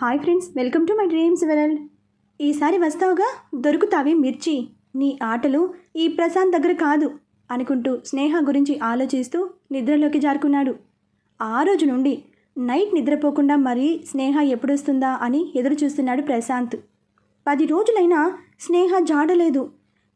Hi friends welcome to my dreams world. ఈసారి వస్తావుగా? దొరుకుతావి మిర్చి. నీ ఆటలు ఈ ప్రశాంత్ దగ్గర కాదు అనుకుంటూ స్నేహ గురించి ఆలోచిస్తూ నిద్రలోకి జారుకున్నాడు. ఆ రోజు నుండి నైట్ నిద్రపోకుండా మరీ స్నేహ ఎప్పుడొస్తుందా అని ఎదురు చూస్తున్నాడు ప్రశాంత్. పది రోజులైనా స్నేహ జాడలేదు.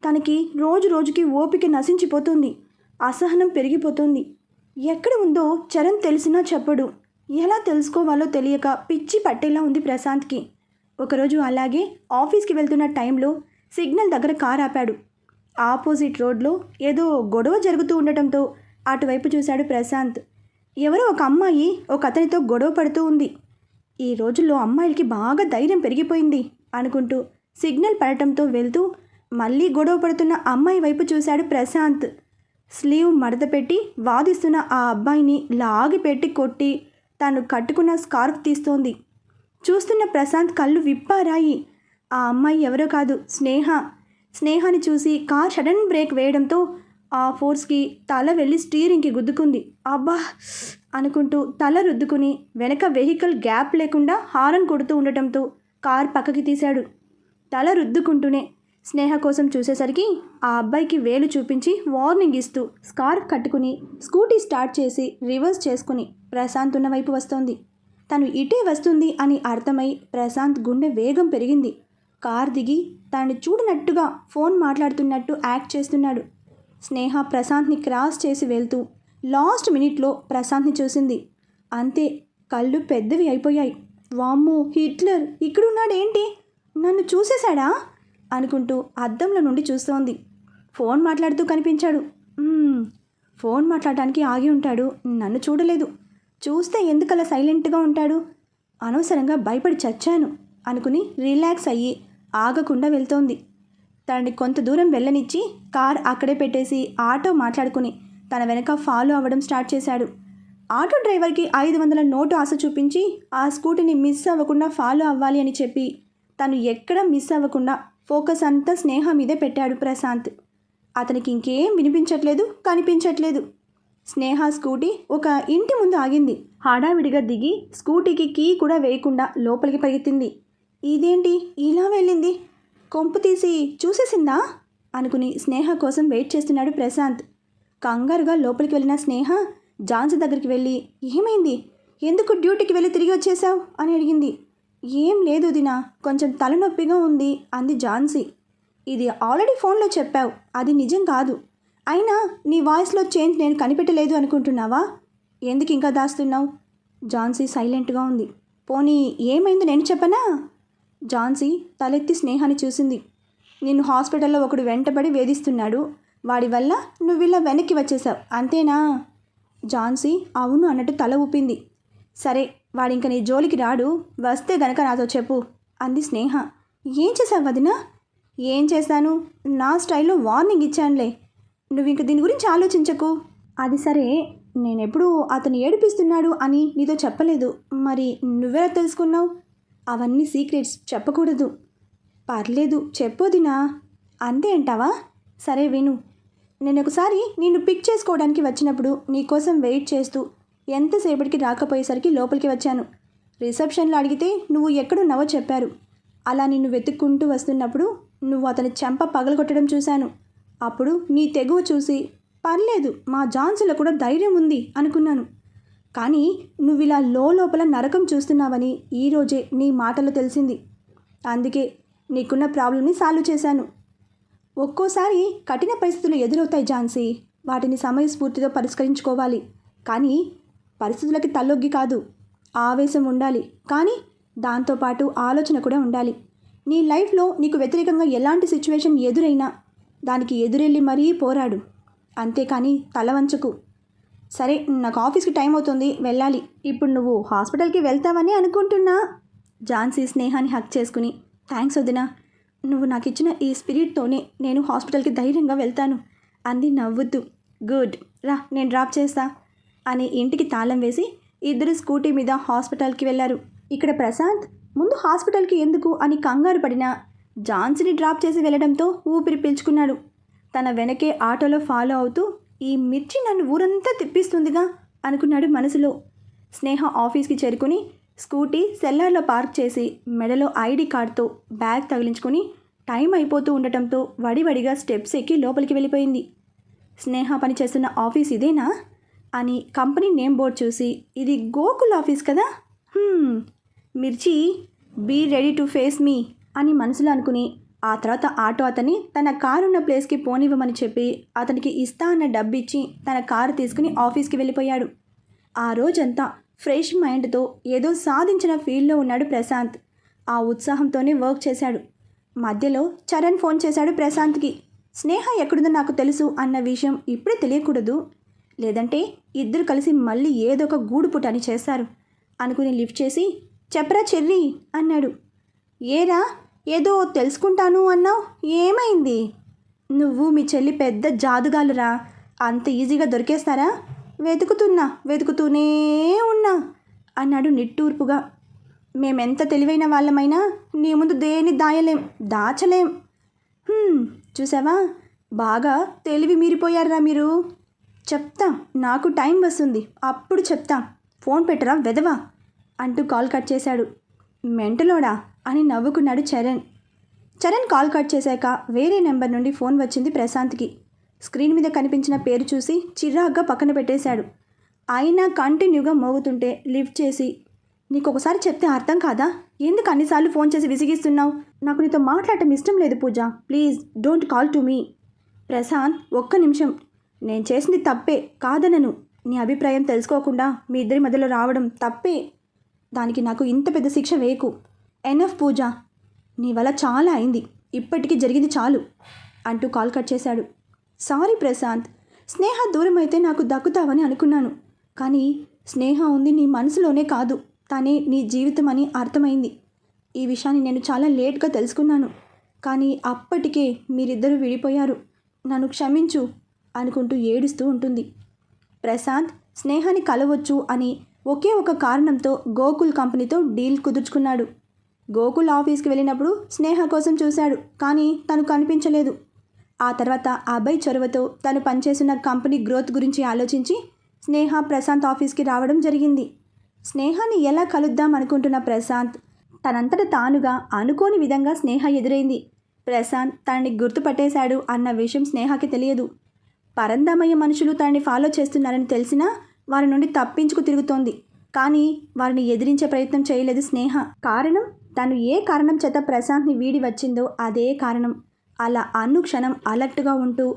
తనకి రోజు రోజుకి ఓపిక నశించిపోతుంది. అసహనం పెరిగిపోతుంది. ఎక్కడ ఉందో చరణ్ తెలిసినా చెప్పడు. ఎలా తెలుసుకోవాలో తెలియక పిచ్చి పట్టేలా ఉంది ప్రశాంత్కి. ఒకరోజు అలాగే ఆఫీస్కి వెళ్తున్న టైంలో సిగ్నల్ దగ్గర కార్ ఆపాడు. ఆపోజిట్ రోడ్లో ఏదో గొడవ జరుగుతూ ఉండటంతో అటువైపు చూశాడు ప్రశాంత్. ఎవరో ఒక అమ్మాయి ఒక అతనితో గొడవ పడుతూ ఉంది. ఈ రోజుల్లో అమ్మాయిలకి బాగా ధైర్యం పెరిగిపోయింది అనుకుంటూ సిగ్నల్ పడటంతో వెళ్తూ మళ్ళీ గొడవ పడుతున్న అమ్మాయి వైపు చూశాడు ప్రశాంత్. స్లీవ్ మడత పెట్టి వాదిస్తున్న ఆ అబ్బాయిని లాగి పెట్టి కొట్టి తాను కట్టుకున్న స్కార్ఫ్ తీస్తోంది. చూస్తున్న ప్రశాంత్ కళ్ళు విప్పారాయి. ఆ అమ్మాయి ఎవరో కాదు స్నేహ. స్నేహాన్ని చూసి కార్ సడన్ బ్రేక్ వేయడంతో ఆ ఫోర్స్కి తల వెళ్ళి స్టీరింగ్కి గుద్దుకుంది. అబ్బా! అనుకుంటూ తల రుద్దుకుని వెనక వెహికల్ గ్యాప్ లేకుండా హారన్ కొడుతూ ఉండటంతో కార్ పక్కకి తీశాడు. తల రుద్దుకుంటూనే స్నేహ కోసం చూసేసరికి ఆ అబ్బాయికి వేలు చూపించి వార్నింగ్ ఇస్తూ స్కార్ఫ్ కట్టుకుని స్కూటీ స్టార్ట్ చేసి రివర్స్ చేసుకుని ప్రశాంత్ ఉన్న వైపు వస్తోంది. తను ఇటే వస్తుంది అని అర్థమై ప్రశాంత్ గుండె వేగం పెరిగింది. కార్ దిగి తనని చూడనట్టుగా ఫోన్ మాట్లాడుతున్నట్టు యాక్ట్ చేస్తున్నాడు. స్నేహ ప్రశాంత్ని క్రాస్ చేసి వెళ్తూ లాస్ట్ మినిట్లో ప్రశాంత్ని చూసింది. అంతే కళ్ళు పెద్దవి అయిపోయాయి. వామ్మో హిట్లర్ ఇక్కడున్నాడేంటి? నన్ను చూసేశాడా? అనుకుంటూ అద్దంలో నుండి చూస్తోంది. ఫోన్ మాట్లాడుతూ కనిపించాడు. ఫోన్ మాట్లాడటానికి ఆగి ఉంటాడు. నన్ను చూడలేదు. చూస్తే ఎందుకలా సైలెంట్గా ఉంటాడు? అనవసరంగా భయపడి చచ్చాను. అనుకుని రిలాక్స్ అయ్యి ఆగకుండా వెళ్తోంది. తనని కొంత దూరం వెళ్ళనిచ్చి కార్ అక్కడే పెట్టేసి ఆటో మాట్లాడుకుని తన వెనక ఫాలో అవ్వడం స్టార్ట్ చేశాడు. ఆటో డ్రైవర్కి ఐదు వందల నోటు ఆశ చూపించి ఆ స్కూటీని మిస్ అవ్వకుండా ఫాలో అవ్వాలి అని చెప్పి తను ఎక్కడ మిస్ అవ్వకుండా ఫోకస్ అంతా స్నేహ మీదే పెట్టాడు ప్రశాంత్. అతనికి ఇంకేం వినిపించట్లేదు కనిపించట్లేదు. స్నేహ స్కూటీ ఒక ఇంటి ముందు ఆగింది. హడావిడిగా దిగి స్కూటీకి కీ కూడా వేయకుండా లోపలికి పరిగెత్తింది. ఇదేంటి? ఇలా వెళ్ళింది? కొంపు తీసి చూసేసిందా? అనుకుని స్నేహ కోసం వెయిట్ చేస్తున్నాడు ప్రశాంత్. కంగారుగా లోపలికి వెళ్ళిన స్నేహ జాన్సీ దగ్గరికి వెళ్ళి ఏమైంది? ఎందుకు డ్యూటీకి వెళ్ళి తిరిగి వచ్చేసావు అని అడిగింది. ఏం లేదు దినా కొంచెం తలనొప్పిగా ఉంది అంది ఝాన్సీ ఇది ఆల్రెడీ ఫోన్లో చెప్పావు అది నిజం కాదు అయినా నీ వాయిస్లో చేంజ్ నేను కనిపెట్టలేదు అనుకుంటున్నావా? ఎందుకు ఇంకా దాస్తున్నావు? ఝాన్సీ సైలెంట్గా ఉంది. పోనీ ఏమైందో నేను చెప్పనా? ఝాన్సీ తలెత్తి స్నేహాన్ని చూసింది. నిన్ను హాస్పిటల్లో ఒకడు వెంటబడి వేధిస్తున్నాడు. వాడి వల్ల నువ్వు ఇలా వెనక్కి వచ్చేసావు అంతేనా? ఝాన్సీ అవును అన్నట్టు తల ఊపింది. సరే వాడింక నీ జోలికి రాడు. వస్తే గనక నాతో చెప్పు అంది స్నేహ. ఏం చేశావు వదినా? ఏం చేశాను? నా స్టైల్లో వార్నింగ్ ఇచ్చానులే. నువ్వు ఇంక దీని గురించి ఆలోచించకు. అది సరే నేనెప్పుడు అతను ఏడిపిస్తున్నాడు అని నీతో చెప్పలేదు. మరి నువ్వెలా తెలుసుకున్నావు? అవన్నీ సీక్రెట్స్ చెప్పకూడదు. పర్లేదు చెప్పొదినా అంతే అంటావా? సరే విను. నేను ఒకసారి నిన్ను పిక్ చేసుకోవడానికి వచ్చినప్పుడు నీకోసం వెయిట్ చేస్తూ ఎంతసేపటికి రాకపోయేసరికి లోపలికి వచ్చాను. రిసెప్షన్లో అడిగితే నువ్వు ఎక్కడున్నావో చెప్పారు. అలా నిన్ను వెతుక్కుంటూ వస్తున్నప్పుడు నువ్వు అతని చెంప పగలగొట్టడం చూశాను. అప్పుడు నీ తెగువ చూసి పర్లేదు మా జాన్సులో కూడా ధైర్యం ఉంది అనుకున్నాను. కానీ నువ్వు ఇలా లోపల నరకం చూస్తున్నావని ఈరోజే నీ మాటలో తెలిసింది. అందుకే నీకున్న ప్రాబ్లమ్ని సాల్వ్ చేశాను. ఒక్కోసారి కఠిన పరిస్థితులు ఎదురవుతాయి ఝాన్సీ వాటిని సమయస్ఫూర్తితో పరిష్కరించుకోవాలి. కానీ పరిస్థితులకి తల్లొగ్గి కాదు. ఆవేశం ఉండాలి. కానీ దాంతోపాటు ఆలోచన కూడా ఉండాలి. నీ లైఫ్లో నీకు వ్యతిరేకంగా ఎలాంటి సిచ్యువేషన్ ఎదురైనా దానికి ఎదురెళ్ళి మరీ పోరాడు. అంతేకాని తల వంచకు. సరే నాకు ఆఫీస్కి టైం అవుతుంది వెళ్ళాలి. ఇప్పుడు నువ్వు హాస్పిటల్కి వెళ్తావని అనుకుంటున్నా. ఝాన్సీ స్నేహాన్ని హక్ చేసుకుని థ్యాంక్స్ వదినా నువ్వు నాకు ఇచ్చిన ఈ స్పిరిట్తోనే నేను హాస్పిటల్కి ధైర్యంగా వెళ్తాను అంది నవ్వుద్దు గుడ్ రా నేను డ్రాప్ చేస్తా అని ఇంటికి తాళం వేసి ఇద్దరు స్కూటీ మీద హాస్పిటల్కి వెళ్ళారు ఇక్కడ ప్రశాంత్ ముందు హాస్పిటల్కి ఎందుకు? అని కంగారు పడినా ఝాన్సీని డ్రాప్ చేసి వెళ్ళడంతో ఊపిరి పీల్చుకున్నాడు. తన వెనకే ఆటోలో ఫాలో అవుతూ ఈ మిర్చి నన్ను ఊరంతా తిప్పిస్తుందిగా అనుకున్నాడు మనసులో. స్నేహ ఆఫీస్కి చేరుకుని స్కూటీ సెల్లార్లో పార్క్ చేసి మెడలో ఐడి కార్డ్తో బ్యాగ్ తగిలించుకొని టైం అయిపోతూ ఉండటంతో వడివడిగా స్టెప్స్ ఎక్కి లోపలికి వెళ్ళిపోయింది. స్నేహ పనిచేస్తున్న ఆఫీస్ ఇదేనా? అని కంపెనీ నేమ్ బోర్డ్ చూసి ఇది గోకుల్ ఆఫీస్ కదా? మిర్చి be ready to face me అని మనసులో అనుకుని ఆ తర్వాత ఆటో అతన్ని తన కారు ఉన్న ప్లేస్కి పోనివ్వమని చెప్పి అతనికి ఇస్తా అన్న డబ్బు ఇచ్చి తన కారు తీసుకుని ఆఫీస్కి వెళ్ళిపోయాడు. ఆ రోజంతా ఫ్రెష్ మైండ్తో ఏదో సాధించిన ఫీల్డ్లో ఉన్నాడు ప్రశాంత్. ఆ ఉత్సాహంతోనే వర్క్ చేశాడు. మధ్యలో చరణ్ ఫోన్ చేశాడు ప్రశాంత్కి. స్నేహ ఎక్కడుందో నాకు తెలుసు అన్న విషయం ఇప్పుడే తెలియకూడదు. లేదంటే ఇద్దరు కలిసి మళ్ళీ ఏదో ఒక గూడు పుటని చేస్తారు. అనుకుని లిఫ్ట్ చేసి చెప్పరా చెర్రీ అన్నాడు. ఏరా ఏదో తెలుసుకుంటాను అన్నావు? ఏమైంది? నువ్వు మీ చెల్లి పెద్ద జాదుగాలురా. అంత ఈజీగా దొరికేస్తారా? వెతుకుతున్నా వెతుకుతూనే ఉన్నా అన్నాడు నిట్టూర్పుగా. మేమెంత తెలివైన వాళ్ళమైనా నీ ముందు దేన్ని దాయలేం దాచలేం. చూసావా? బాగా తెలివి మీరిపోయారా మీరు. చెప్తా నాకు టైం వస్తుంది. అప్పుడు చెప్తా. ఫోన్ పెట్టరా వెదవా? అంటూ కాల్ కట్ చేశాడు. మెంటలోడా? అని నవ్వుకున్నాడు చరణ్. చరణ్ కాల్ కట్ చేశాక వేరే నెంబర్ నుండి ఫోన్ వచ్చింది ప్రశాంత్కి. స్క్రీన్ మీద కనిపించిన పేరు చూసి చిరాగ్గా పక్కన పెట్టేశాడు. అయినా కంటిన్యూగా మోగుతుంటే లిఫ్ట్ చేసి నీకు ఒకసారి చెప్తే అర్థం కాదా? ఎందుకు అన్నిసార్లు ఫోన్ చేసి విసిగిస్తున్నావు? నాకు నీతో మాట్లాడటం ఇష్టం లేదు Pooja. Please don't call to me. Prashanth ఒక్క నిమిషం. నేను చేసింది తప్పే కాదనను. నీ అభిప్రాయం తెలుసుకోకుండా మీ ఇద్దరి మధ్యలో రావడం తప్పే. దానికి నాకు ఇంత పెద్ద శిక్ష వేయకు. ఎనఫ్ పూజ. నీ వల్ల చాలా అయింది. ఇప్పటికీ జరిగింది చాలు అంటూ కాల్ కట్ చేశాడు. సారీ ప్రశాంత్. స్నేహ దూరం అయితే నాకు దక్కుతావని అనుకున్నాను. కానీ స్నేహ ఉంది నీ మనసులోనే కాదు. తనే నీ జీవితం అని అర్థమైంది. ఈ విషయాన్ని నేను చాలా లేట్గా తెలుసుకున్నాను. కానీ అప్పటికే మీరిద్దరూ విడిపోయారు. నన్ను క్షమించు అనుకుంటూ ఏడుస్తూ ఉంటుంది. ప్రశాంత్ స్నేహాన్ని కలవచ్చు అని ఒకే ఒక కారణంతో గోకుల్ కంపెనీతో డీల్ కుదుర్చుకున్నాడు. గోకుల్ ఆఫీస్కి వెళ్ళినప్పుడు స్నేహ కోసం చూశాడు కానీ తను కనిపించలేదు. ఆ తర్వాత అభయ్ చొరవతో తను పనిచేస్తున్న కంపెనీ గ్రోత్ గురించి ఆలోచించి స్నేహ ప్రశాంత్ ఆఫీస్కి రావడం జరిగింది. స్నేహాన్ని ఎలా కలుద్దాం అనుకుంటున్న ప్రశాంత్ తనంతట తానుగా అనుకోని విధంగా స్నేహ ఎదురైంది. ప్రశాంత్ తనని గుర్తుపట్టేశాడు అన్న విషయం స్నేహకి తెలియదు. పరందమయ్య మనుషులు తనని ఫాలో చేస్తున్నారని తెలిసినా వారి నుండి తప్పించుకు తిరుగుతోంది కానీ వారిని ఎదిరించే ప్రయత్నం చేయలేదు స్నేహ. కారణం తను ఏ కారణం చేత ప్రశాంత్ని వీడి వచ్చిందో అదే కారణం. అలా అనుక్షణం అలర్ట్గా ఉంటూ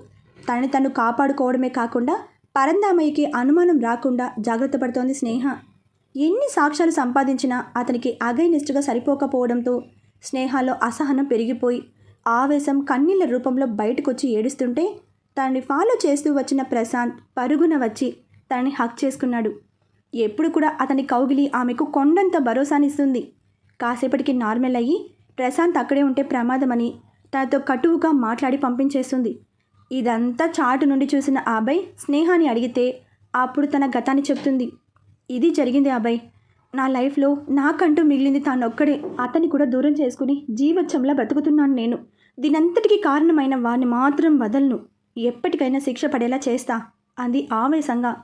తనని తను కాపాడుకోవడమే కాకుండా పరందామయ్యకి అనుమానం రాకుండా జాగ్రత్త పడుతోంది స్నేహ. ఎన్ని సాక్ష్యాలు సంపాదించినా అతనికి అగైనిస్టుగా సరిపోకపోవడంతో స్నేహాలో అసహనం పెరిగిపోయి ఆవేశం కన్నీళ్ళ రూపంలో బయటకొచ్చి ఏడుస్తుంటే తనని ఫాలో చేస్తూ వచ్చిన ప్రశాంత్ పరుగున వచ్చి తనని హక్ చేసుకున్నాడు. ఎప్పుడు కూడా అతని కౌగిలి ఆమెకు కొండంత భరోసానిస్తుంది. కాసేపటికి నార్మల్ అయ్యి ప్రశాంత్ అక్కడే ఉంటే ప్రమాదమని తనతో కటువుగా మాట్లాడి పంపించేస్తుంది. ఇదంతా చాటు నుండి చూసిన ఆ స్నేహాన్ని అడిగితే అప్పుడు తన గతాన్ని చెప్తుంది. ఇది జరిగింది అభయ్ నా లైఫ్లో నాకంటూ మిగిలింది తానొక్కడే. అతన్ని కూడా దూరం చేసుకుని జీవచ్చంలా బ్రతుకుతున్నాను నేను. దీనంతటికీ కారణమైన వారిని మాత్రం వదలను. ఎప్పటికైనా శిక్ష పడేలా చేస్తా అంది ఆవేశంగా.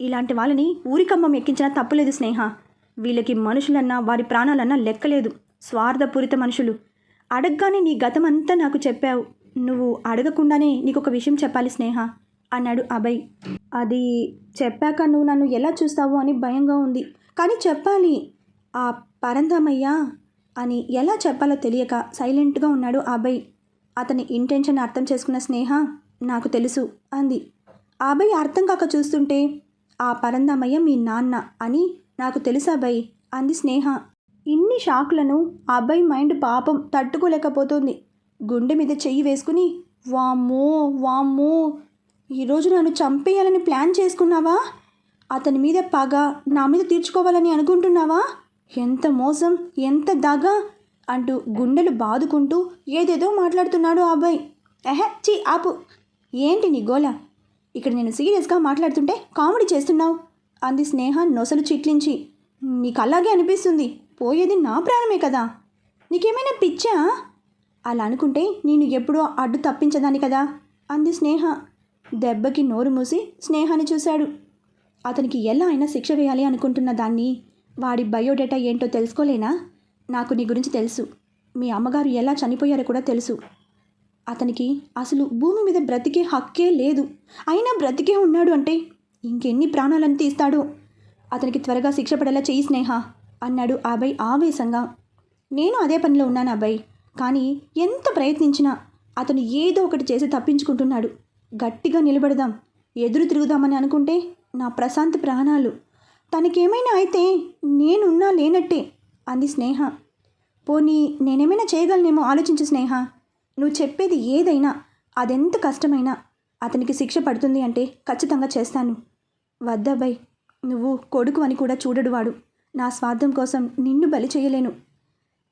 ఇలాంటి వాళ్ళని ఊరికమ్మం ఎక్కించినా తప్పులేదు స్నేహ. వీళ్ళకి మనుషులన్నా వారి ప్రాణాలన్నా లెక్కలేదు. స్వార్థపూరిత మనుషులు. అడగగానే నీ గతమంతా నాకు చెప్పావు. నువ్వు అడగకుండానే నీకు ఒక విషయం చెప్పాలి స్నేహ అన్నాడు అభయ్. అది చెప్పాక నువ్వు నన్ను ఎలా చూస్తావు అని భయంగా ఉంది. కానీ చెప్పాలి. ఆ పరందమయ్య అని ఎలా చెప్పాలో తెలియక సైలెంట్గా ఉన్నాడు అభయ్. అతని ఇంటెన్షన్ అర్థం చేసుకున్న స్నేహ నాకు తెలుసు అంది. అభయ్ అర్థం కాక చూస్తుంటే ఆ పరందమయ్య మీ నాన్న అని నాకు తెలుసు అబ్బాయి? అంది స్నేహ. ఇన్ని షాకులను అబ్బాయి మైండ్ పాపం తట్టుకోలేకపోతుంది. గుండె మీద చెయ్యి వేసుకుని వామ్మో వామ్మో ఈరోజు నన్ను చంపేయాలని ప్లాన్ చేసుకున్నావా? అతని మీద పగ నా మీద తీర్చుకోవాలని అనుకుంటున్నావా? ఎంత మోసం ఎంత దగ అంటూ గుండెలు బాదుకుంటూ ఏదేదో మాట్లాడుతున్నాడు ఆ అబ్బాయి. ఎహె చీ ఆపు. ఏంటి నీ గోల? ఇక్కడ నేను సీరియస్గా మాట్లాడుతుంటే కామెడీ చేస్తున్నావు. అంది స్నేహ నొసలు చిట్లించి. నీకు అలాగే అనిపిస్తుంది. పోయేది నా ప్రాణమే కదా. నీకేమైనా పిచ్చా? అలా అనుకుంటే నేను ఎప్పుడూ అడ్డు తప్పించదాన్ని కదా అంది స్నేహ. దెబ్బకి నోరు మూసి స్నేహాన్ని చూశాడు. అతనికి ఎలా అయినా శిక్ష వేయాలి అనుకుంటున్న దాన్ని వాడి బయోడేటా ఏంటో తెలుసుకోలేనా? నాకు నీ గురించి తెలుసు. మీ అమ్మగారు ఎలా చనిపోయారో కూడా తెలుసు. అతనికి అసలు భూమి మీద బ్రతికే హక్కే లేదు. అయినా బ్రతికే ఉన్నాడు అంటే ఇంకెన్ని ప్రాణాలను తీస్తాడో? అతనికి త్వరగా శిక్ష పడేలా చేయి స్నేహ అన్నాడు అభయ్ ఆవేశంగా. నేను అదే పనిలో ఉన్నాను అభయ్ కానీ ఎంత ప్రయత్నించినా అతను ఏదో ఒకటి చేసి తప్పించుకుంటున్నాడు. గట్టిగా నిలబడదాం ఎదురు తిరుగుదామని అనుకుంటే నా ప్రశాంత్ ప్రాణాలు. తనకేమైనా అయితే నేనున్నా లేనట్టే అంది స్నేహ. పోనీ నేనేమైనా చేయగలనేమో ఆలోచించు స్నేహ. నువ్వు చెప్పేది ఏదైనా అదెంత కష్టమైనా అతనికి శిక్ష పడుతుంది అంటే ఖచ్చితంగా చేస్తాను. వద్దబ్బాయ్ నువ్వు కొడుకు అని కూడా చూడడు వాడు నా స్వార్థం కోసం నిన్ను బలి చేయలేను.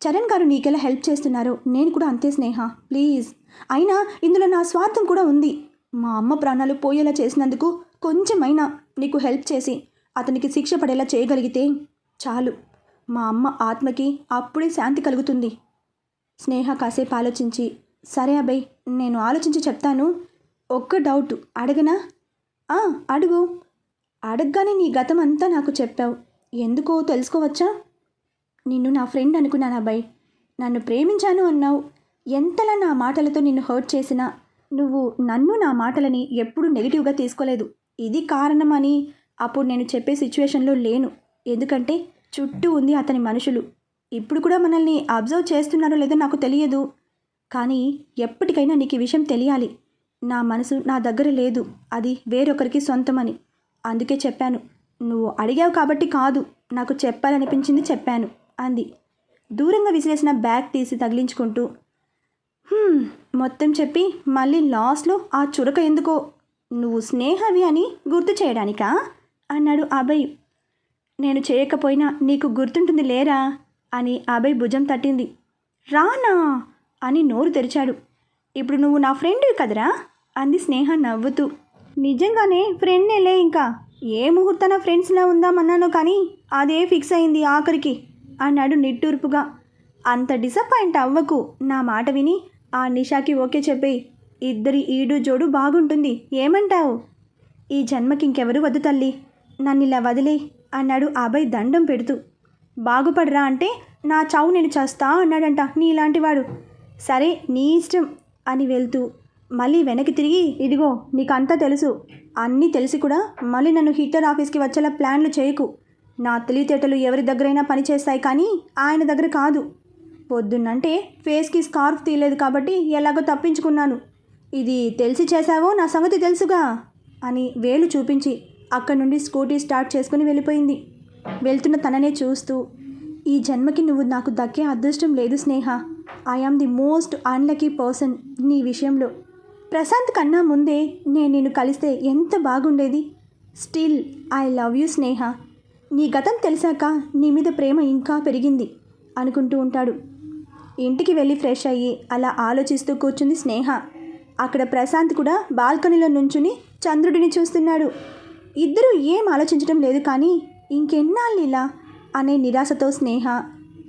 చరణ్ గారు నీకెలా హెల్ప్ చేస్తున్నారో నేను కూడా అంతే స్నేహ ప్లీజ్. అయినా ఇందులో నా స్వార్థం కూడా ఉంది. మా అమ్మ ప్రాణాలు పోయేలా చేసినందుకు కొంచెమైనా నీకు హెల్ప్ చేసి అతనికి శిక్ష పడేలా చేయగలిగితే చాలు. మా అమ్మ ఆత్మకి అప్పుడే శాంతి కలుగుతుంది. స్నేహ కాసేపు ఆలోచించి సరే అబ్బాయి నేను ఆలోచించి చెప్తాను. ఒక్క డౌట్ అడగనా? అడుగు. అడగగానే నీ గతం అంతా నాకు చెప్పావు. ఎందుకో తెలుసుకోవచ్చా? నిన్ను నా ఫ్రెండ్ అనుకున్నాను అబ్బాయి నన్ను ప్రేమించాను అన్నావు. ఎంతలా నా మాటలతో నిన్ను హర్ట్ చేసినా నువ్వు నన్ను నా మాటలని ఎప్పుడూ నెగిటివ్గా తీసుకోలేదు. ఇది కారణమని అప్పుడు నేను చెప్పే సిచ్యువేషన్లో లేను. ఎందుకంటే చుట్టూ ఉంది అతని మనుషులు. ఇప్పుడు కూడా మనల్ని అబ్జర్వ్ చేస్తున్నారో లేదో నాకు తెలియదు. కానీ ఎప్పటికైనా నీకు ఈ విషయం తెలియాలి. నా మనసు నా దగ్గర లేదు. అది వేరొకరికి సొంతమని. అందుకే చెప్పాను. నువ్వు అడిగావు కాబట్టి కాదు. నాకు చెప్పాలనిపించింది చెప్పాను అంది. దూరంగా విసిరేసిన బ్యాగ్ తీసి తగిలించుకుంటూ మొత్తం చెప్పి మళ్ళీ లాస్ట్లో ఆ చురక ఎందుకో? నువ్వు స్నేహవి అని గుర్తు చేయడానికా? అన్నాడు అభయ్. నేను చేయకపోయినా నీకు గుర్తుంటుంది లేరా? అని అభయ్ భుజం తట్టింది. రానా? అని నోరు తెరిచాడు. ఇప్పుడు నువ్వు నా ఫ్రెండ్ కదరా? అంది స్నేహ నవ్వుతూ. నిజంగానే ఫ్రెండ్నేలే ఇంకా. ఏ ముహూర్తాన ఫ్రెండ్స్లా ఉందామన్నాను కానీ అదే ఫిక్స్ అయింది ఆఖరికి అన్నాడు నిట్టూర్పుగా. అంత డిసప్పాయింట్ అవ్వకు. నా మాట విని ఆ నిషాకి ఓకే చెప్పేయి ఇద్దరి ఈడు జోడు బాగుంటుంది. ఏమంటావు? ఈ జన్మకి ఇంకెవరు వద్దు తల్లి. నన్ను ఇలా వదిలే అన్నాడు అభయ్ దండం పెడుతూ. బాగుపడరా అంటే నా చావు నేను చేస్తా అన్నాడంట నీలాంటివాడు. సరే నీ ఇష్టం అని వెళ్తూ మళ్ళీ వెనక్కి తిరిగి ఇదిగో నీకంతా తెలుసు. అన్నీ తెలిసి కూడా మళ్ళీ నన్ను హిట్టర్ ఆఫీస్కి వచ్చేలా ప్లాన్లు చేయకు. నా తెలివితేటలు ఎవరి దగ్గరైనా పనిచేస్తాయి కానీ ఆయన దగ్గర కాదు. పొద్దున్నంటే ఫేస్కి స్కార్ఫ్ తీయలేదు కాబట్టి ఎలాగో తప్పించుకున్నాను. ఇది తెలిసి చేశావో నా సంగతి తెలుసుగా అని వేలు చూపించి అక్కడి నుండి స్కూటీ స్టార్ట్ చేసుకుని వెళ్ళిపోయింది. వెళ్తున్న తననే చూస్తూ ఈ జన్మకి నువ్వు నాకు దక్కే అదృష్టం లేదు Sneha. I am the most unlucky person నీ విషయంలో. ప్రశాంత్ కన్నా ముందే నేను నిన్ను కలిస్తే ఎంత బాగుండేది. Still I love you Sneha. నీ గతం తెలిసాక నీ మీద ప్రేమ ఇంకా పెరిగింది అనుకుంటూ ఉంటాడు. ఇంటికి వెళ్ళి ఫ్రెష్ అయ్యి అలా ఆలోచిస్తూ కూర్చుంది స్నేహ. అక్కడ ప్రశాంత్ కూడా బాల్కనీలో నుంచుని చంద్రుడిని చూస్తున్నాడు. ఇద్దరూ ఏం ఆలోచించడం లేదు కానీ ఇంకెన్నాళ్ళు ఇలా అనే నిరాశతో స్నేహ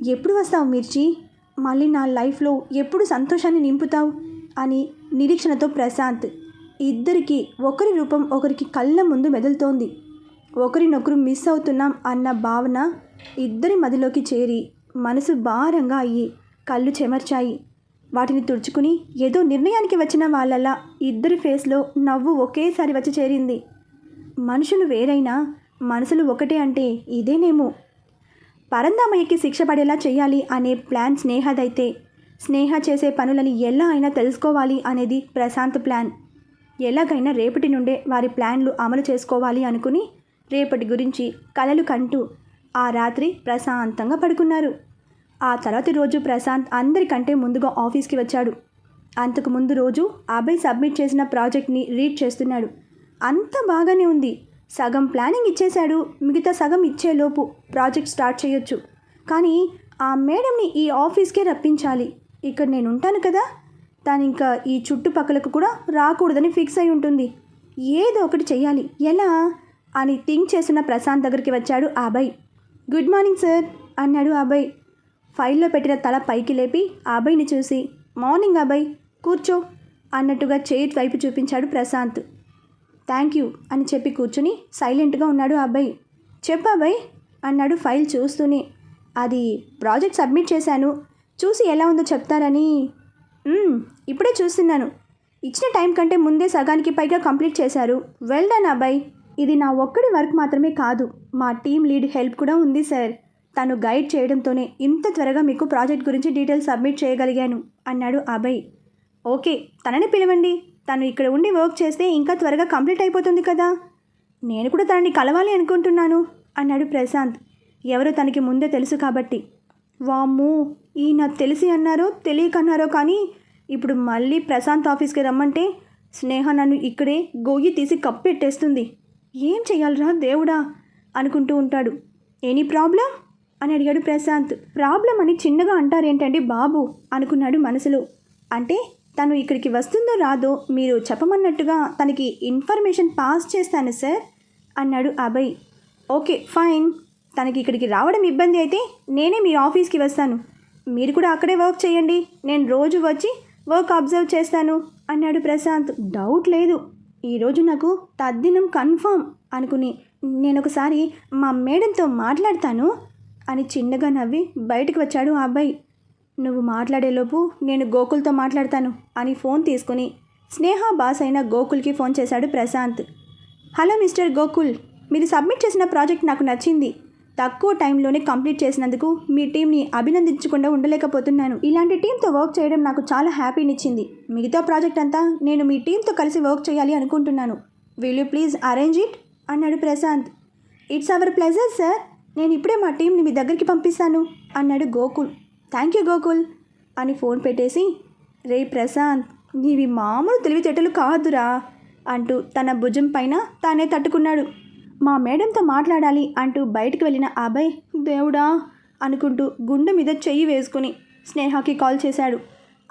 ఎప్పుడు వస్తావు మిర్చి? మళ్ళీ నా లైఫ్లో ఎప్పుడు సంతోషాన్ని నింపుతావు? అని నిరీక్షణతో ప్రశాంత్ ఇద్దరికి ఒకరి రూపం ఒకరికి కళ్ళ ముందు మెదులుతోంది. ఒకరినొకరు మిస్ అవుతున్నాం అన్న భావన ఇద్దరి మదిలోకి చేరి మనసు భారంగా అయ్యి కళ్ళు చెమర్చాయి. వాటిని తుడుచుకుని ఏదో నిర్ణయానికి వచ్చిన వాళ్ళలా ఇద్దరి ఫేస్లో నవ్వు ఒకేసారి వచ్చి చేరింది. మనుషులు వేరైనా మనసులు ఒకటే అంటే ఇదేనేమో? పరందామయ్యకి శిక్ష పడేలా చేయాలి అనే ప్లాన్ స్నేహదైతే స్నేహ చేసే పనులని ఎలా అయినా తెలుసుకోవాలి అనేది ప్రశాంత్ ప్లాన్. ఎలాగైనా రేపటి నుండే వారి ప్లాన్లు అమలు చేసుకోవాలి అనుకుని రేపటి గురించి కలలు కంటూ ఆ రాత్రి ప్రశాంతంగా పడుకున్నారు. ఆ తర్వాతి రోజు ప్రశాంత్ అందరికంటే ముందుగా ఆఫీస్కి వచ్చాడు. అంతకు ముందు రోజు అభయ్ సబ్మిట్ చేసిన ప్రాజెక్ట్ని రీడ్ చేస్తున్నాడు. అంత బాగానే ఉంది. సగం ప్లానింగ్ ఇచ్చేశాడు. మిగతా సగం ఇచ్చేలోపు ప్రాజెక్ట్ స్టార్ట్ చేయొచ్చు. కానీ ఆ మేడంని ఈ ఆఫీస్కే రప్పించాలి. ఇక్కడ నేను ఉంటాను కదా తాను ఇంకా ఈ చుట్టుపక్కలకు కూడా రాకూడదని ఫిక్స్ అయి ఉంటుంది. ఏదో ఒకటి చెయ్యాలి. ఎలా? అని థింక్ చేసిన ప్రశాంత్ దగ్గరికి వచ్చాడు అభయ్ గుడ్ మార్నింగ్ సార్ అన్నాడు అభయ్ ఫైల్లో పెట్టిన తల పైకి లేపి అభయ్ని చూసి మార్నింగ్ అబ్బాయి కూర్చో అన్నట్టుగా చైర్ వైపు చూపించాడు ప్రశాంత్. థ్యాంక్ యూ అని చెప్పి కూర్చుని సైలెంట్గా ఉన్నాడు అబ్బాయి. చెప్పు అబ్బాయి అన్నాడు ఫైల్ చూస్తూనే. అది ప్రాజెక్ట్ సబ్మిట్ చేశాను. చూసి ఎలా ఉందో చెప్తారని. ఇప్పుడే చూస్తున్నాను. ఇచ్చిన టైం కంటే ముందే సగానికి పైగా కంప్లీట్ చేశారు. వెల్ డన్ అబ్బాయి. ఇది నా ఒక్కడి వర్క్ మాత్రమే కాదు. మా టీం లీడ్ హెల్ప్ కూడా ఉంది సార్. తను గైడ్ చేయడంతోనే ఇంత త్వరగా మీకు ప్రాజెక్ట్ గురించి డీటెయిల్స్ సబ్మిట్ చేయగలిగాను అన్నాడు అభయ్ ఓకే తనని పిలవండి. తను ఇక్కడ ఉండి వర్క్ చేస్తే ఇంకా త్వరగా కంప్లీట్ అయిపోతుంది కదా. నేను కూడా తనని కలవాలి అనుకుంటున్నాను అన్నాడు ప్రశాంత్. ఎవరో తనకి ముందే తెలుసు కాబట్టి. వామ్మో ఈయన తెలిసి అన్నారో తెలియక అన్నారో కానీ ఇప్పుడు మళ్ళీ ప్రశాంత్ ఆఫీస్కి రమ్మంటే స్నేహ నన్ను ఇక్కడే గొయ్యి తీసి కప్పెట్టేస్తుంది. ఏం చేయాలరా దేవుడా? అనుకుంటూ ఉంటాడు. Any problem? అని అడిగాడు ప్రశాంత్. ప్రాబ్లం అని చిన్నగా అంటారేంటండి బాబు? అనుకున్నాడు మనసులో. అంటే తను ఇక్కడికి వస్తుందో రాదో మీరు చెప్పమన్నట్టుగా తనకి ఇన్ఫర్మేషన్ పాస్ చేస్తాను సార్ అన్నాడు అభయ్. Okay fine. తనకి ఇక్కడికి రావడం ఇబ్బంది అయితే నేనే మీ ఆఫీస్కి వస్తాను. మీరు కూడా అక్కడే వర్క్ చేయండి. నేను రోజు వచ్చి వర్క్ అబ్జర్వ్ చేస్తాను అన్నాడు ప్రశాంత్. డౌట్ లేదు. ఈరోజు నాకు తద్దినం కన్ఫర్మ్ అనుకుని నేను ఒకసారి మా మేడంతో మాట్లాడతాను అని చిన్నగా నవ్వి బయటకు వచ్చాడు ఆ అబ్బాయి. నువ్వు మాట్లాడేలోపు నేను గోకుల్తో మాట్లాడతాను అని ఫోన్ తీసుకుని స్నేహ బాస్ అయిన గోకుల్కి ఫోన్ చేశాడు ప్రశాంత్. హలో మిస్టర్ గోకుల్ మీరు సబ్మిట్ చేసిన ప్రాజెక్ట్ నాకు నచ్చింది. తక్కువ టైంలోనే కంప్లీట్ చేసినందుకు మీ టీంని అభినందించకుండా ఉండలేకపోతున్నాను. ఇలాంటి టీంతో వర్క్ చేయడం నాకు చాలా హ్యాపీనిచ్చింది మిగతా ప్రాజెక్ట్ అంతా నేను మీ టీంతో కలిసి వర్క్ చేయాలి అనుకుంటున్నాను. Will you please arrange it అన్నాడు Prashant. It's our pleasure sir నేను ఇప్పుడే మా టీంని మీ దగ్గరికి పంపిస్తాను అన్నాడు గోకుల్. థ్యాంక్ యూ గోకుల్ అని ఫోన్ పెట్టేసి రే ప్రశాంత్ నీవి మామూలు తెలివితేటలు కాదురా అంటూ తన భుజం పైన తానే తట్టుకున్నాడు. మా మేడంతో మాట్లాడాలి అంటూ బయటికి వెళ్ళిన అభయ్ దేవుడా అనుకుంటూ గుండె మీద చెయ్యి వేసుకుని స్నేహకి కాల్ చేశాడు.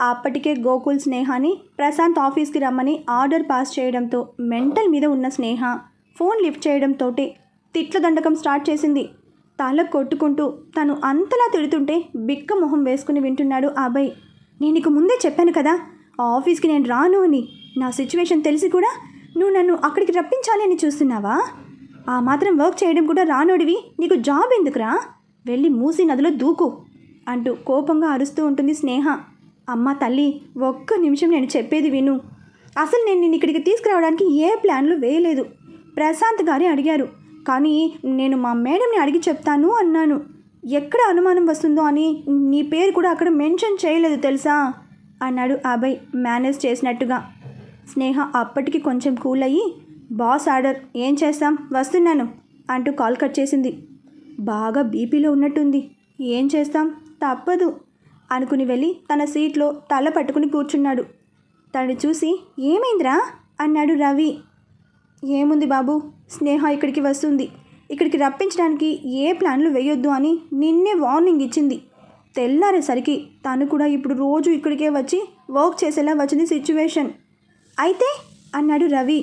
అప్పటికే గోకుల్ స్నేహాని ప్రశాంత్ ఆఫీస్కి రమ్మని ఆర్డర్ పాస్ చేయడంతో మెంటల్ మీద ఉన్న స్నేహ ఫోన్ లిఫ్ట్ చేయడంతో తిట్ల దండకం స్టార్ట్ చేసింది. తల కొట్టుకుంటూ తను అంతలా తిడుతుంటే బిక్క మొహం వేసుకుని వింటున్నాడు అభయ్. నేను నీకు ముందే చెప్పాను కదా ఆ ఆఫీస్కి నేను రాను అని. నా సిచ్యువేషన్ తెలిసి కూడా నువ్వు నన్ను అక్కడికి రప్పించాలి అని చూస్తున్నావా? ఆ మాత్రం వర్క్ చేయడం కూడా రానోడివి. నీకు జాబ్ ఎందుకురా? వెళ్ళి మూసి నదిలో దూకు అంటూ కోపంగా అరుస్తూ ఉంటుంది స్నేహ. అమ్మ తల్లి ఒక్క నిమిషం నేను చెప్పేది విను. అసలు నేను నిన్ను ఇక్కడికి తీసుకురావడానికి ఏ ప్లాన్లు వేయలేదు. ప్రశాంత్ గారే అడిగారు. కానీ నేను మా మేడంని అడిగి చెప్తాను అన్నాను. ఎక్కడ అనుమానం వస్తుందో అని నీ పేరు కూడా అక్కడ మెన్షన్ చేయలేదు తెలుసా? అన్నాడు అభయ్ మేనేజ్ చేసినట్టుగా. స్నేహ అప్పటికి కొంచెం కూల్ అయ్యి బాస్ ఆర్డర్ ఏం చేస్తాం? వస్తున్నాను అంటూ కాల్ కట్ చేసింది. బాగా బీపీలో ఉన్నట్టుంది. ఏం చేస్తాం? తప్పదు అనుకుని వెళ్ళి తన సీట్లో తల పట్టుకుని కూర్చున్నాడు. తను చూసి ఏమైందిరా? అన్నాడు రవి. ఏముంది బాబు? స్నేహ ఇక్కడికి వస్తుంది. ఇక్కడికి రప్పించడానికి ఏ ప్లాన్లు వేయొద్దు అని నిన్నే వార్నింగ్ ఇచ్చింది. తెల్లారేసరికి తను కూడా ఇప్పుడు రోజు ఇక్కడికే వచ్చి వర్క్ చేసేలా వచ్చింది సిచ్యువేషన్. అయితే అన్నాడు రవి.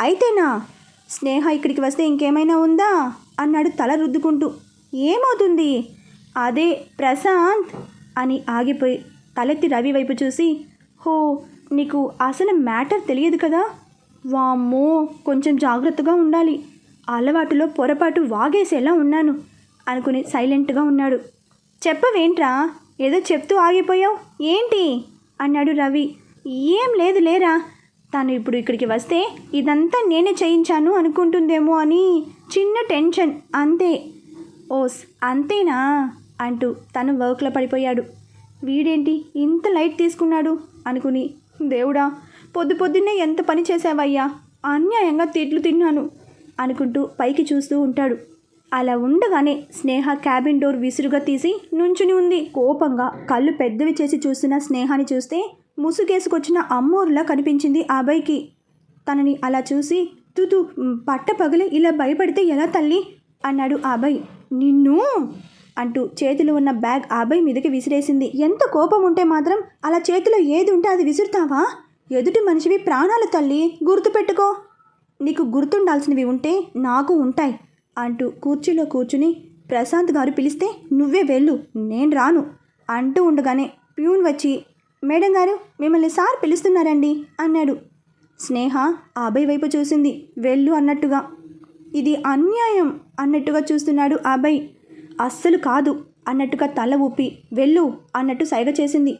అయితేనా? స్నేహ ఇక్కడికి వస్తే ఇంకేమైనా ఉందా? అన్నాడు తల రుద్దుకుంటూ. ఏమవుతుంది? అదే ప్రశాంత్ అని ఆగిపోయి తలెత్తి రవి వైపు చూసి హో నీకు అసలు మ్యాటర్ తెలియదు కదా? వామ్మో కొంచెం జాగ్రత్తగా ఉండాలి. అలవాటులో పొరపాటు వాగేసేలా ఉన్నాను అనుకుని సైలెంట్గా ఉన్నాడు. చెప్పవేంట్రా? ఏదో చెప్తూ ఆగిపోయావు? ఏంటి? అన్నాడు రవి. ఏం లేదు లేరా? తను ఇప్పుడు ఇక్కడికి వస్తే ఇదంతా నేనే చేయించాను అనుకుంటుందేమో అని చిన్న టెన్షన్. అంతే. ఓస్ అంతేనా? అంటూ తను వర్క్లో పడిపోయాడు. వీడేంటి ఇంత లైట్ తీసుకున్నాడు? అనుకుని దేవుడా పొద్దు పొద్దున్నే ఎంత పని చేసావయ్యా అన్యాయంగా తిట్లు తిన్నాను. అనుకుంటూ పైకి చూస్తూ ఉంటాడు. అలా ఉండగానే స్నేహ క్యాబిన్ డోర్ విసురుగా తీసి నుంచుని ఉంది. కోపంగా కళ్ళు పెద్దవి చేసి చూస్తున్న స్నేహాన్ని చూస్తే ముసుగేసుకొచ్చిన అమ్మోరులా కనిపించింది ఆ అబ్బాయికి. తనని అలా చూసి తుతు పట్ట పగలే ఇలా భయపడితే ఎలా తల్లి అన్నాడు ఆ అబ్బాయి. నిన్ను అంటూ చేతిలో ఉన్న బ్యాగ్ ఆ అబ్బాయి మీదకి విసిరేసింది. ఎంత కోపం ఉంటే మాత్రం అలా చేతిలో ఏది ఉంటే అది విసురుతావా? ఎదుటి మనిషివి ప్రాణాలు తల్లి. గుర్తుపెట్టుకో. నీకు గుర్తుండాల్సినవి ఉంటే నాకు ఉంటాయి అంటూ కూర్చీలో కూర్చుని ప్రశాంత్ గారు పిలిస్తే నువ్వే వెళ్ళు. నేను రాను అంటూ ఉండగానే ప్యూన్ వచ్చి మేడం గారు మిమ్మల్ని సార్ పిలుస్తున్నారండి అన్నాడు. స్నేహ ఆ అబ్బాయి వైపు చూసింది. వెళ్ళు అన్నట్టుగా. ఇది అన్యాయం అన్నట్టుగా చూస్తున్నాడు అభయ్ అస్సలు కాదు అన్నట్టుగా తల ఊపి వెళ్ళు అన్నట్టు సైగ చేసింది.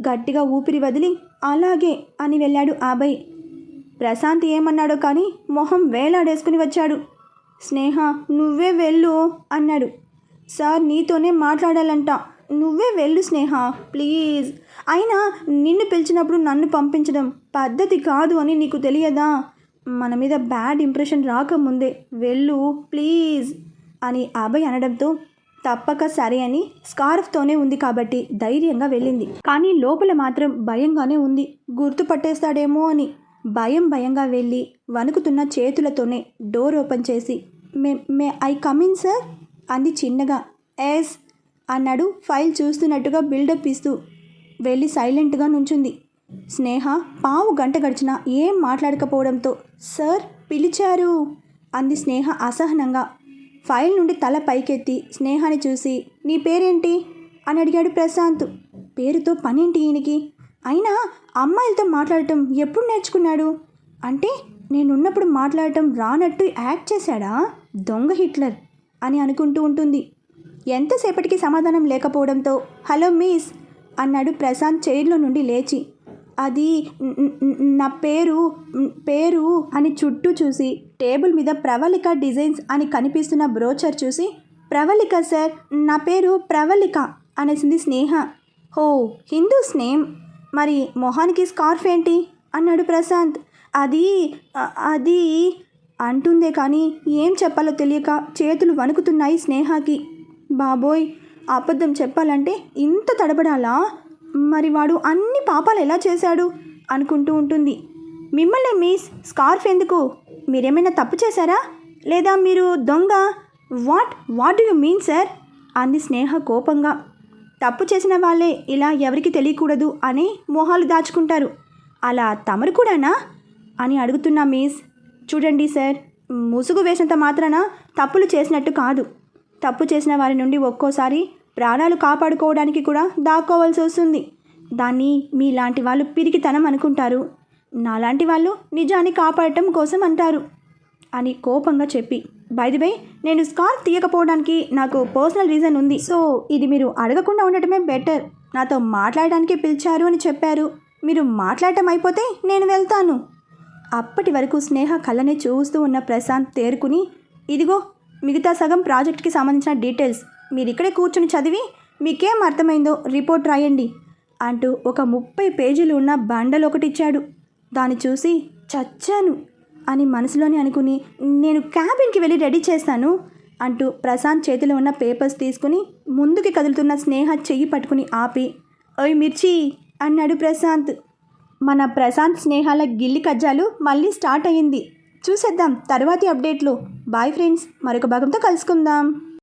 గట్టిగా ఊపిరి వదిలి అలాగే అని వెళ్ళాడు అభయ్ ప్రశాంత్ ఏమన్నాడో కానీ మొహం వేలాడేసుకుని వచ్చాడు. స్నేహ నువ్వే వెళ్ళు అన్నాడు. సార్ నీతోనే మాట్లాడాలంట. నువ్వే వెళ్ళు స్నేహ ప్లీజ్ అయినా నిన్ను పిలిచినప్పుడు నన్ను పంపించడం పద్ధతి కాదు అని నీకు తెలియదా? మన మీద బ్యాడ్ ఇంప్రెషన్ రాకముందే వెళ్ళు ప్లీజ్ అని అభయ్ అనడంతో తప్పక సరే అని స్కార్ఫ్తోనే ఉంది కాబట్టి ధైర్యంగా వెళ్ళింది. కానీ లోపల మాత్రం భయంగానే ఉంది. గుర్తుపట్టేస్తాడేమో అని భయం భయంగా వెళ్ళి వణుకుతున్న చేతులతోనే డోర్ ఓపెన్ చేసి may may I come in sir? అంది చిన్నగా. ఎస్ అన్నాడు ఫైల్ చూస్తున్నట్టుగా బిల్డప్ ఇస్తూ వెళ్ళి సైలెంట్గా నుంచుంది. స్నేహ పావు గంట గడిచినా ఏం మాట్లాడకపోవడంతో సార్ పిలిచారు అంది స్నేహ అసహనంగా. ఫైల్ నుండి తల పైకెత్తి స్నేహాని చూసి నీ పేరేంటి? అని అడిగాడు ప్రశాంత్. పేరుతో పనేంటి ఈయనకి? అయినా అమ్మాయిలతో మాట్లాడటం ఎప్పుడు నేర్చుకున్నాడు? అంటే నేనున్నప్పుడు మాట్లాడటం రానట్టు యాక్ట్ చేశాడా? దొంగ హిట్లర్ అని అనుకుంటూ ఉంటుంది. ఎంతసేపటికి సమాధానం లేకపోవడంతో హలో మిస్ అన్నాడు ప్రశాంత్ చైర్లో నుండి లేచి. అది నా పేరు పేరు అని చుట్టూ చూసి టేబుల్ మీద ప్రవళిక డిజైన్స్ అని కనిపిస్తున్న బ్రోచర్ చూసి ప్రవళిక సార్ నా పేరు ప్రవళిక అనేసింది స్నేహ. హో హిందూస్ నేమ్ మరి మొహానికి స్కార్ఫ్ ఏంటి? అన్నాడు ప్రశాంత్. అది అది అంటుందే కానీ ఏం చెప్పాలో తెలియక చేతులు వణుకుతున్నాయి స్నేహకి. బాబోయ్ అబద్ధం చెప్పాలంటే ఇంత తడబడాలా? మరి వాడు అన్ని పాపాలు ఎలా చేశాడు? అనుకుంటూ ఉంటుంది. మిమ్మల్ని మిస్ స్కార్ఫ్ ఎందుకు? మీరేమైనా తప్పు చేశారా? లేదా మీరు దొంగ? What? What do you mean sir? అంది స్నేహ కోపంగా. తప్పు చేసిన వాళ్ళే ఇలా ఎవరికి తెలియకూడదు అని మొహాలు దాచుకుంటారు. అలా తమరు కూడానా? అని అడుగుతున్నా మిస్. చూడండి సార్ ముసుగు వేసినంత మాత్రాన తప్పులు చేసినట్టు కాదు. తప్పు చేసిన వారి నుండి ఒక్కోసారి ప్రాణాలు కాపాడుకోవడానికి కూడా దాక్కోవాల్సి వస్తుంది. దాన్ని మీలాంటి వాళ్ళు పిరికితనం అనుకుంటారు. నాలాంటి వాళ్ళు నిజాన్ని కాపాడటం కోసం అంటారు అని కోపంగా చెప్పి బై నేను స్కార్ఫ్ తీయకపోవడానికి నాకు పర్సనల్ రీజన్ ఉంది. సో ఇది మీరు అడగకుండా ఉండటమే బెటర్. నాతో మాట్లాడడానికి పిలిచారు అని చెప్పారు. మీరు మాట్లాడటం అయిపోతే నేను వెళ్తాను. అప్పటి వరకు స్నేహ కళ్ళని చూస్తూ ఉన్న ప్రశాంత్ తేరుకుని ఇదిగో మిగతా సగం ప్రాజెక్ట్కి సంబంధించిన డీటెయిల్స్. మీరు ఇక్కడే కూర్చుని చదివి మీకేం అర్థమైందో రిపోర్ట్ రాయండి అంటూ ఒక ముప్పై పేజీలు ఉన్న బండలు ఒకటిచ్చాడు. దాన్ని చూసి చచ్చాను అని మనసులోనే అనుకుని నేను క్యాబిన్కి వెళ్ళి రెడీ చేస్తాను అంటూ ప్రశాంత్ చేతిలో ఉన్న పేపర్స్ తీసుకుని ముందుకి కదులుతున్న స్నేహ చెయ్యి పట్టుకుని ఆపి ఓయ్ మిర్చి అన్నాడు ప్రశాంత్. మన ప్రశాంత్ స్నేహాల గిల్లి కజ్జాలు మళ్ళీ స్టార్ట్ అయ్యింది. చూసేద్దాం తర్వాతి అప్డేట్లో. బాయ్ ఫ్రెండ్స్ మరొక భాగంతో కలుసుకుందాం.